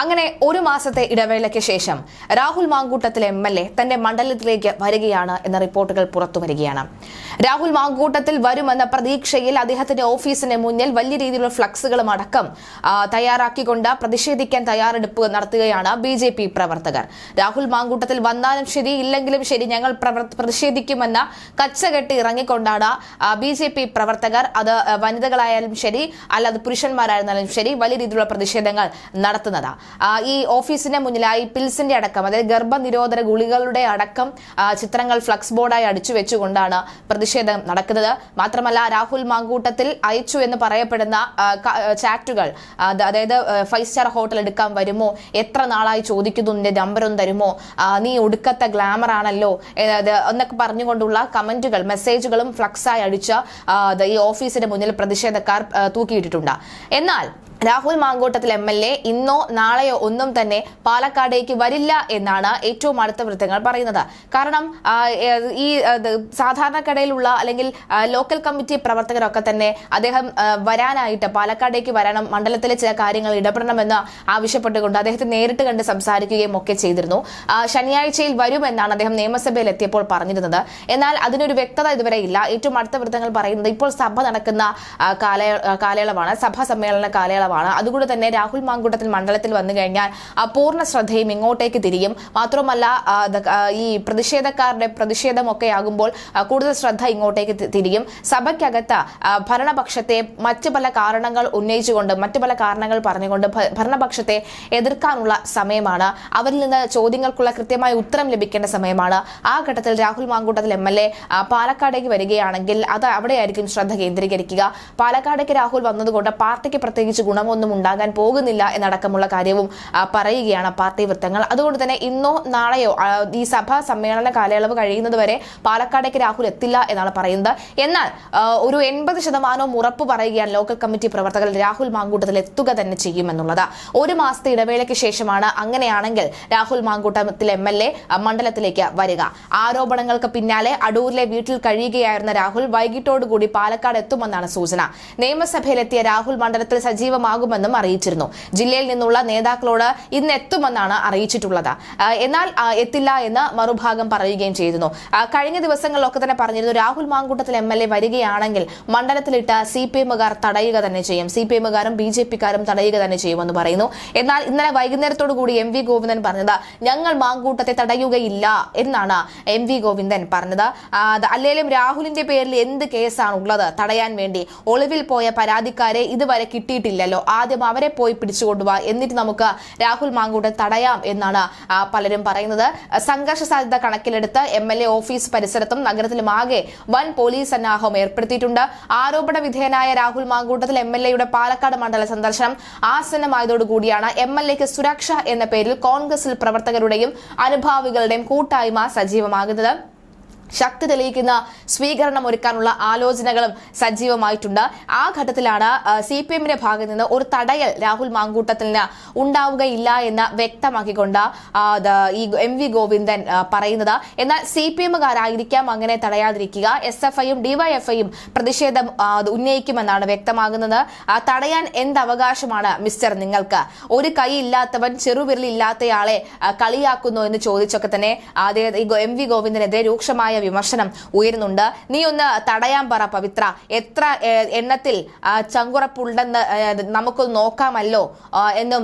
അങ്ങനെ ഒരു മാസത്തെ ഇടവേളയ്ക്ക് ശേഷം രാഹുൽ മാങ്കൂട്ടത്തിലെ എം എൽ എ തന്റെ മണ്ഡലത്തിലേക്ക് വരികയാണ് എന്ന റിപ്പോർട്ടുകൾ പുറത്തു വരികയാണ്. രാഹുൽ മാങ്കൂട്ടത്തിൽ വരുമെന്ന പ്രതീക്ഷയിൽ അദ്ദേഹത്തിന്റെ ഓഫീസിന് മുന്നിൽ വലിയ രീതിയിലുള്ള ഫ്ലക്സുകളും അടക്കം തയ്യാറാക്കിക്കൊണ്ട് പ്രതിഷേധിക്കാൻ തയ്യാറെടുപ്പ് നടത്തുകയാണ് ബി ജെ പി പ്രവർത്തകർ. രാഹുൽ മാങ്കൂട്ടത്തിൽ വന്നാലും ശരി ഇല്ലെങ്കിലും ശരി ഞങ്ങൾ പ്രതിഷേധിക്കുമെന്ന കച്ചകെട്ടി ഇറങ്ങിക്കൊണ്ടാണ് ബി ജെ പി പ്രവർത്തകർ അത് വനിതകളായാലും ശരി അല്ലാതെ പുരുഷന്മാരായിരുന്നാലും ശരി വലിയ രീതിയിലുള്ള പ്രതിഷേധങ്ങൾ നടത്തുന്നത്. ആ, ഈ ഓഫീസിന്റെ മുന്നിലായി പിൽസിന്റെ അടക്കം അതായത് ഗർഭനിരോധന ഗുളികളുടെ അടക്കം ചിത്രങ്ങൾ ഫ്ലക്സ് ബോർഡായി അടിച്ചു വെച്ചുകൊണ്ടാണ് പ്രതിഷേധം നടക്കുന്നത്. മാത്രമല്ല രാഹുൽ മാങ്കൂട്ടത്തിൽ അയച്ചു എന്ന് പറയപ്പെടുന്ന ചാറ്റുകൾ അതായത് ഫൈവ് സ്റ്റാർ ഹോട്ടൽ എടുക്കാൻ വരുമോ? എത്ര നാളായി ചോദിക്കുന്നു നിന്റെ നമ്പറും തരുമോ? നീ ഒടുക്കത്തെ ഗ്ലാമർ ആണല്ലോ എന്നൊക്കെ പറഞ്ഞുകൊണ്ടുള്ള കമന്റുകൾ മെസ്സേജുകളും ഫ്ലക്സായി അടിച്ച ഈ ഓഫീസിന്റെ മുന്നിൽ പ്രതിഷേധക്കാർ തൂക്കിയിട്ടിട്ടുണ്ട്. എന്നാൽ Rahul Mamkootathil M L A ഇന്നോ നാളെയോ ഒന്നും തന്നെ പാലക്കാടേക്ക് വരില്ല എന്നാണ് ഏറ്റവും അടുത്ത വൃത്തങ്ങൾ പറയുന്നത്. കാരണം ഈ സാധാരണക്കടയിലുള്ള അല്ലെങ്കിൽ ലോക്കൽ കമ്മിറ്റി പ്രവർത്തകരൊക്കെ തന്നെ അദ്ദേഹം വരാനായിട്ട് പാലക്കാടേക്ക് വരണം മണ്ഡലത്തിലെ ചില കാര്യങ്ങൾ ഇടപെടണമെന്ന് ആവശ്യപ്പെട്ടുകൊണ്ട് അദ്ദേഹത്തെ നേരിട്ട് കണ്ട് സംസാരിക്കുകയും ഒക്കെ ചെയ്തിരുന്നു. ശനിയാഴ്ചയിൽ വരുമെന്നാണ് അദ്ദേഹം നിയമസഭയിൽ എത്തിയപ്പോൾ പറഞ്ഞിരുന്നത്. എന്നാൽ അതിനൊരു വ്യക്തത ഇതുവരെ ഇല്ല. ഏറ്റവും അടുത്ത വൃത്തങ്ങൾ പറയുന്നത് ഇപ്പോൾ സഭ നടക്കുന്ന കാലയളവാണ്. സഭാ സമ്മേളന കാലയളവാണ്. അതുകൊണ്ട് തന്നെ രാഹുൽ മാങ്കൂട്ടത്തിൽ മണ്ഡലത്തിൽ വന്നു കഴിഞ്ഞാൽ ആ പൂർണ ശ്രദ്ധയും ഇങ്ങോട്ടേക്ക് തിരിയും. മാത്രമല്ല ഈ പ്രതിഷേധക്കാരുടെ പ്രതിഷേധമൊക്കെ ആകുമ്പോൾ കൂടുതൽ ശ്രദ്ധ ഇങ്ങോട്ടേക്ക് തിരിയും. സഭയ്ക്കകത്ത് ഭരണപക്ഷത്തെ മറ്റു പല കാരണങ്ങൾ ഉന്നയിച്ചുകൊണ്ട് മറ്റു പല കാരണങ്ങൾ പറഞ്ഞുകൊണ്ട് ഭരണപക്ഷത്തെ എതിർക്കാനുള്ള സമയമാണ്. അവരിൽ നിന്ന് ചോദ്യങ്ങൾക്കുള്ള കൃത്യമായ ഉത്തരം ലഭിക്കേണ്ട സമയമാണ്. ആ ഘട്ടത്തിൽ രാഹുൽ മാങ്കൂട്ടത്തിൽ എം എൽ പാലക്കാടേക്ക് വരികയാണെങ്കിൽ അത് അവിടെയായിരിക്കും ശ്രദ്ധ കേന്ദ്രീകരിക്കുക. പാലക്കാടേക്ക് രാഹുൽ വന്നതുകൊണ്ട് പാർട്ടിക്ക് പ്രത്യേകിച്ച് ഗുണമൊന്നും ഉണ്ടാകാൻ പോകുന്നില്ല എന്നടക്കമുള്ള കാര്യവും പറയുകയാണ് പാർട്ടി വൃത്തങ്ങൾ. അതുകൊണ്ട് തന്നെ ഇന്നോ നാളെയോ ഈ സഭാ സമ്മേളന കാലയളവ് കഴിയുന്നതുവരെ പാലക്കാടേക്ക് രാഹുൽ എത്തില്ല എന്നാണ് പറയുന്നത്. എന്നാൽ ഒരു എൺപത് ശതമാനവും ഉറപ്പ് പറയുകയാണ് ലോക്കൽ കമ്മിറ്റി പ്രവർത്തകർ. രാഹുൽ മാങ്കൂട്ടത്തിൽ എത്തുക തന്നെ ചെയ്യുമെന്നുള്ളത്. ഒരു മാസത്തെ ഇടവേളയ്ക്ക് ശേഷമാണ് അങ്ങനെയാണെങ്കിൽ Rahul Mamkootathil M L A മണ്ഡലത്തിലേക്ക് വരിക. ആരോപണങ്ങൾക്ക് പിന്നാലെ അടൂരിലെ വീട്ടിൽ കഴിയുകയായിരുന്ന രാഹുൽ വൈകിട്ടോടുകൂടി പാലക്കാട് എത്തുമെന്നാണ് സൂചന. നിയമസഭയിലെത്തിയ രാഹുൽ മണ്ഡലത്തിൽ സജീവമാകുമെന്നും അറിയിച്ചിരുന്നു. ജില്ലയിൽ നിന്നുള്ള നേതാക്കളോട് ഇന്ന് എത്തുമെന്നാണ് അറിയിച്ചിട്ടുള്ളത്. എന്നാൽ എത്തില്ല എന്ന് മറുഭാഗം പറയുകയും ചെയ്തിരുന്നു. കഴിഞ്ഞ ദിവസങ്ങളിലൊക്കെ തന്നെ പറഞ്ഞിരുന്നു Rahul Mamkootathil M L A വരികയാണെങ്കിൽ മണ്ഡലത്തിലിട്ട് സി പി എമ്മുകാർ തടയുക തന്നെ ചെയ്യും. സി പി എമ്മുകാരും ബി ജെ തടയുക തന്നെ ചെയ്യുമെന്ന് പറയുന്നു. എന്നാൽ ഇന്നലെ വൈകുന്നേരത്തോടു കൂടി എം വി ഗോവിന്ദൻ പറഞ്ഞത് ഞങ്ങൾ മാങ്കൂട്ടത്തെ തടയുകയില്ല എന്നാണ് എം വി ഗോവിന്ദൻ പറഞ്ഞത്. അല്ലെങ്കിലും രാഹുലിന്റെ പേരിൽ എന്ത് കേസാണ് ഉള്ളത് തടയാൻ വേണ്ടി ഒളിവിൽ പോയ പരാതിക്കാരെ ഇതുവരെ കിട്ടിയിട്ടില്ലല്ലോ. ആദ്യം അവരെ പോയി പിടിച്ചുകൊണ്ടുപോവാ എന്നിട്ട് നമുക്ക് രാഹുൽ മാങ്കൂട്ടത്തെ തടയാം എന്നാണ് പലരും പറയുന്നത്. സംഘർഷ സാധ്യത കണക്കിലെടുത്ത് എം എൽ എ ഓഫീസ് പരിസരത്തും നഗരത്തിലുമാകെ വൻ പോലീസ് സന്നാഹം ഏർപ്പെടുത്തിയിട്ടുണ്ട്. ആരോപണ വിധേയനായ രാഹുൽ മാങ്കൂട്ടത്തിൽ എം എൽ എയുടെ പാലക്കാട് മണ്ഡല സന്ദർശനം ആസന്നമായതോടുകൂടിയാണ് എം എൽ എക്ക് സുരക്ഷ എന്ന പേരിൽ കോൺഗ്രസിൽ പ്രവർത്തകരുടെയും അനുഭാവികളുടെയും കൂട്ടായ്മ സജീവമാകുന്നത്. ശക്തി തെളിയിക്കുന്ന സ്വീകരണം ഒരുക്കാനുള്ള ആലോചനകളും സജീവമായിട്ടുണ്ട്. ആ ഘട്ടത്തിലാണ് സി പി എമ്മിന്റെ ഭാഗത്ത് നിന്ന് ഒരു തടയൽ രാഹുൽ മാങ്കൂട്ടത്തിന് ഉണ്ടാവുകയില്ല എന്ന് വ്യക്തമാക്കിക്കൊണ്ട് ഈ എം വി ഗോവിന്ദൻ പറയുന്നത്. എന്നാൽ സി പി എമ്മുകാരായിരിക്കാം അങ്ങനെ തടയാതിരിക്കുക. എസ് എഫ് ഐയും ഡിവൈഎഫ്ഐയും പ്രതിഷേധം ഉന്നയിക്കുമെന്നാണ് വ്യക്തമാകുന്നത്. തടയാൻ എന്തവകാശമാണ് മിസ്റ്റർ നിങ്ങൾക്ക്? ഒരു കൈ ഇല്ലാത്തവൻ ചെറുവിരലില്ലാത്തയാളെ കളിയാക്കുന്നു എന്ന് ചോദിച്ചൊക്കെ തന്നെ എം വി ഗോവിന്ദനെതിരെ രൂക്ഷമായ വിമർശനം ഉയരുന്നുണ്ട്. നീ ഒന്ന് തടയാൻ പറ പവിത്ര. എത്ര എണ്ണത്തിൽ ചങ്കുറപ്പുണ്ടെന്ന് നമുക്കൊന്ന് നോക്കാമല്ലോ എന്നും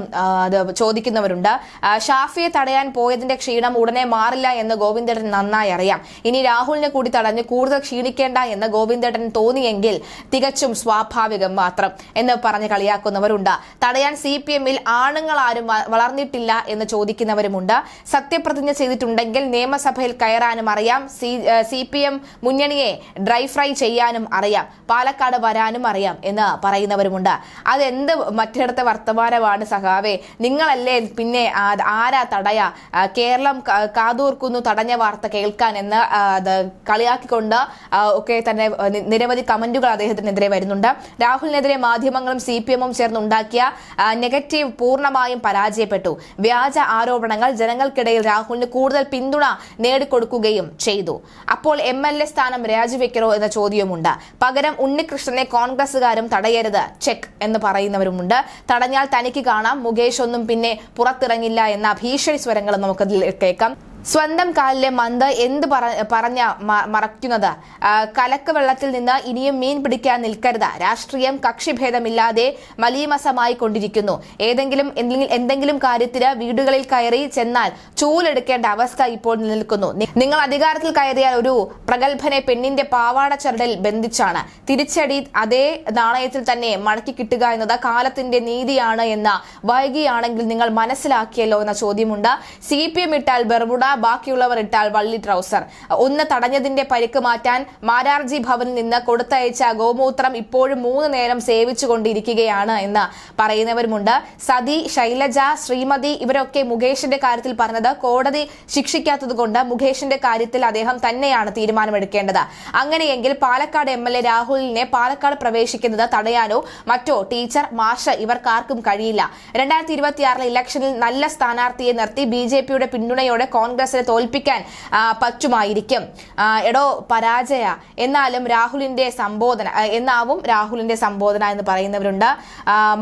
ചോദിക്കുന്നവരുണ്ട്. ഷാഫിയെ തടയാൻ പോയതിന്റെ ക്ഷീണം ഉടനെ മാറില്ല എന്ന് ഗോവിന്ദേട്ടൻ നന്നായി അറിയാം. ഇനി രാഹുലിനെ കൂടി തടഞ്ഞ് കൂടുതൽ ക്ഷീണിക്കേണ്ട എന്ന് ഗോവിന്ദേട്ടൻ തോന്നിയെങ്കിൽ തികച്ചും സ്വാഭാവികം മാത്രം എന്ന് പറഞ്ഞ് കളിയാക്കുന്നവരുണ്ട്. തടയാൻ സി പി എമ്മിൽ ആണുങ്ങൾ ആരും വളർന്നിട്ടില്ല എന്ന് ചോദിക്കുന്നവരുമുണ്ട്. സത്യപ്രതിജ്ഞ ചെയ്തിട്ടുണ്ടെങ്കിൽ നിയമസഭയിൽ കയറാനും അറിയാം. സി സി പി എം മുന്നണിയെ ഡ്രൈ ഫ്രൈ ചെയ്യാനും അറിയാം. പാലക്കാട് വരാനും അറിയാം എന്ന് പറയുന്നവരുമുണ്ട്. അതെന്ത് മറ്റിടത്തെ വർത്തമാനമാണ് സഹാവേ നിങ്ങളല്ലേ പിന്നെ ആരാ തടയ? കേരളം കാതൂർക്കുന്നു തടഞ്ഞ വാർത്ത കേൾക്കാൻ എന്ന് കളിയാക്കിക്കൊണ്ട് ഒക്കെ തന്നെ നിരവധി കമന്റുകൾ അദ്ദേഹത്തിനെതിരെ വരുന്നുണ്ട്. രാഹുലിനെതിരെ മാധ്യമങ്ങളും സി പി എമ്മും ചേർന്നുണ്ടാക്കിയ നെഗറ്റീവ് പൂർണമായും പരാജയപ്പെട്ടു. വ്യാജ ആരോപണങ്ങൾ ജനങ്ങൾക്കിടയിൽ രാഹുലിന് കൂടുതൽ പിന്തുണ നേടിക്കൊടുക്കുകയും ചെയ്തു. അപ്പോൾ എം എൽ എ സ്ഥാനം രാജിവെക്കണോ എന്ന ചോദ്യവുമുണ്ട്. പകരം ഉണ്ണികൃഷ്ണനെ കോൺഗ്രസുകാരും തടയരുത്. ചെക്ക് എന്ന് പറയുന്നവരുമുണ്ട്. തടഞ്ഞാൽ തനിക്ക് കാണാം. മുകേഷ് ഒന്നും പിന്നെ പുറത്തിറങ്ങില്ല എന്ന ഭീഷണി സ്വരങ്ങളും നമുക്കതിൽ കേൾക്കാം. സ്വന്തം കാലിലെ മന്ത് എന്ത് പറ- പറഞ്ഞ മറയ്ക്കുന്നത്? കലക്ക് വെള്ളത്തിൽ നിന്ന് ഇനിയും മീൻ പിടിക്കാൻ നിൽക്കരുത്. രാഷ്ട്രീയം കക്ഷിഭേദമില്ലാതെ മലീമസമായി കൊണ്ടിരിക്കുന്നു. ഏതെങ്കിലും എന്തെങ്കിലും- കാര്യത്തിന് വീടുകളിൽ കയറി ചെന്നാൽ ചൂലെടുക്കേണ്ട അവസ്ഥ ഇപ്പോൾ നിലനിൽക്കുന്നു. നിങ്ങൾ അധികാരത്തിൽ കയറിയാൽ ഒരു പ്രഗത്ഭനെ പെണ്ണിന്റെ പാവാട ചരടിൽ ബന്ധിച്ചാണ്. തിരിച്ചടി അതേ നാണയത്തിൽ തന്നെ മടക്കി കിട്ടുക എന്നത് കാലത്തിന്റെ നീതിയാണ് എന്ന വൈകിയാണെങ്കിൽ നിങ്ങൾ മനസ്സിലാക്കിയല്ലോ എന്ന ചോദ്യമുണ്ട്. സി ഇട്ടാൽ ബെർമുഡ ബാക്കിയുള്ളവർ ഇട്ടാൽ വള്ളി ട്രൗസർ. ഒന്ന് തടഞ്ഞതിന്റെ പരിക്ക് മാറ്റാൻ മാരാർജി ഭവനിൽ നിന്ന് കൊടുത്തയച്ച ഗോമൂത്രം ഇപ്പോഴും മൂന്ന് നേരം സേവിച്ചുകൊണ്ടിരിക്കുകയാണ് എന്ന് പറയുന്നവരുമുണ്ട്. സതി ശൈലജ ശ്രീമതി ഇവരൊക്കെ മുകേഷിന്റെ കാര്യത്തിൽ പറഞ്ഞത് കോടതി ശിക്ഷിക്കാത്തതുകൊണ്ട് മുകേഷിന്റെ കാര്യത്തിൽ അദ്ദേഹം തന്നെയാണ് തീരുമാനമെടുക്കേണ്ടത്. അങ്ങനെയെങ്കിൽ പാലക്കാട് എം എൽ രാഹുലിനെ പാലക്കാട് പ്രവേശിക്കുന്നത് തടയാനോ മറ്റോ ടീച്ചർ മാഷ് ഇവർക്കാർക്കും കഴിയില്ല. രണ്ടായിരത്തി ഇരുപത്തിയാറിലെ ഇലക്ഷനിൽ നല്ല സ്ഥാനാർത്ഥിയെ നിർത്തി ബി പിയുടെ പിന്തുണയോടെ കോൺഗ്രസിനെ തോൽപ്പിക്കാൻ പറ്റുമായിരിക്കും. എടോ പരാജയ. എന്നാലും രാഹുലിന്റെ സംബോധന എന്നാവും രാഹുലിന്റെ സംബോധന എന്ന് പറയുന്നവരുണ്ട്.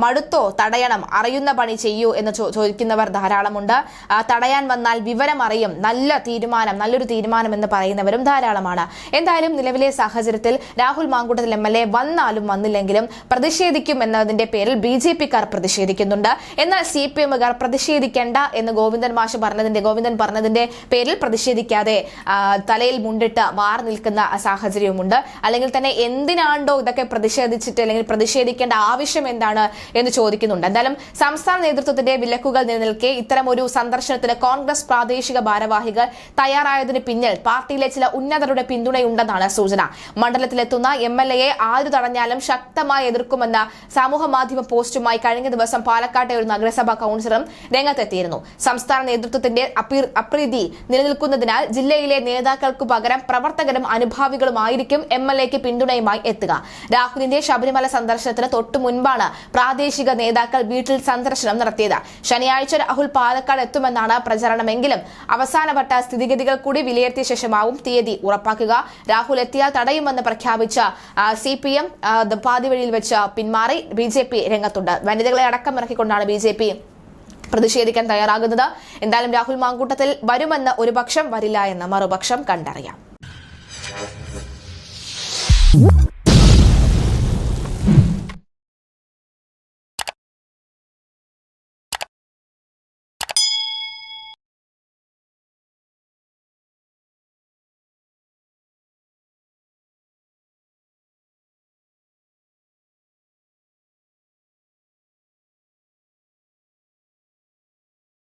മടുത്തോ തടയണം അറിയുന്ന പണി ചെയ്യൂ എന്ന് ചോദിക്കുന്നവർ ധാരാളമുണ്ട്. തടയാൻ വന്നാൽ വിവരം അറിയും. നല്ല തീരുമാനം നല്ലൊരു തീരുമാനം എന്ന് പറയുന്നവരും ധാരാളമാണ്. എന്തായാലും നിലവിലെ സാഹചര്യത്തിൽ Rahul Mamkootathil M L A വന്നാലും വന്നില്ലെങ്കിലും പ്രതിഷേധിക്കും എന്നതിന്റെ പേരിൽ ബി ജെ പിക്കാർ പ്രതിഷേധിക്കുന്നുണ്ട്. എന്നാൽ സി പി എമ്മുകാർ പ്രതിഷേധിക്കേണ്ട എന്ന് ഗോവിന്ദൻ മാഷ് പറഞ്ഞതിന്റെ ഗോവിന്ദൻ പറഞ്ഞതിന്റെ പേരിൽ പ്രതിഷേധിക്കാതെ തലയിൽ മുണ്ടിട്ട് മാറി നിൽക്കുന്ന സാഹചര്യവുമുണ്ട്. അല്ലെങ്കിൽ തന്നെ എന്തിനാണ്ടോ ഇതൊക്കെ പ്രതിഷേധിച്ചിട്ട് അല്ലെങ്കിൽ പ്രതിഷേധിക്കേണ്ട ആവശ്യം എന്താണ് എന്ന് ചോദിക്കുന്നുണ്ട്. എന്തായാലും സംസ്ഥാന നേതൃത്വത്തിന്റെ വിലക്കുകൾ നിലനിൽക്കെ ഇത്തരം ഒരു സന്ദർശനത്തിന് കോൺഗ്രസ് പ്രാദേശിക ഭാരവാഹികൾ തയ്യാറായതിന് പിന്നിൽ പാർട്ടിയിലെ ചില ഉന്നതരുടെ പിന്തുണയുണ്ടെന്നാണ് സൂചന. മണ്ഡലത്തിലെത്തുന്ന എം എൽ എയെ ആര് തടഞ്ഞാലും ശക്തമായി എതിർക്കുമെന്ന സമൂഹ മാധ്യമ പോസ്റ്റുമായി കഴിഞ്ഞ ദിവസം പാലക്കാട്ടെ ഒരു നഗരസഭാ കൌൺസിലറും രംഗത്തെത്തിയിരുന്നു. സംസ്ഥാന നേതൃത്വത്തിന്റെ അപ്പീർ- അപ്രീതി നിലനിൽക്കുന്നതിനാൽ ജില്ലയിലെ നേതാക്കൾക്ക് പകരം പ്രവർത്തകരും അനുഭാവികളുമായിരിക്കും എം എൽ എക്ക് പിന്തുണയുമായി എത്തുക. രാഹുലിന്റെ ശബരിമല സന്ദർശനത്തിന് തൊട്ടു മുൻപാണ് പ്രാദേശിക നേതാക്കൾ വീട്ടിൽ സന്ദർശനം നടത്തിയത്. ശനിയാഴ്ച രാഹുൽ പാലക്കാട് എത്തുമെന്നാണ് പ്രചരണമെങ്കിലും അവസാനവട്ട സ്ഥിതിഗതികൾ കൂടി വിലയിരുത്തിയ ശേഷമാവും തീയതി ഉറപ്പാക്കുക. രാഹുൽ എത്തിയാൽ തടയുമെന്ന് പ്രഖ്യാപിച്ച സി പി എം പാതിവഴിയിൽ വെച്ച് പിന്മാറി ബി ജെ പി രംഗത്തുണ്ട്. വനിതകളെ അടക്കമിറക്കിക്കൊണ്ടാണ് ബി ജെ പി പ്രതിഷേധിക്കാൻ തയ്യാറാകുന്നത്. എന്തായാലും രാഹുൽ മാങ്കൂട്ടത്തിൽ വരുമെന്ന് ഒരു പക്ഷം വരില്ല എന്ന് മറുപക്ഷം കണ്ടറിയാം.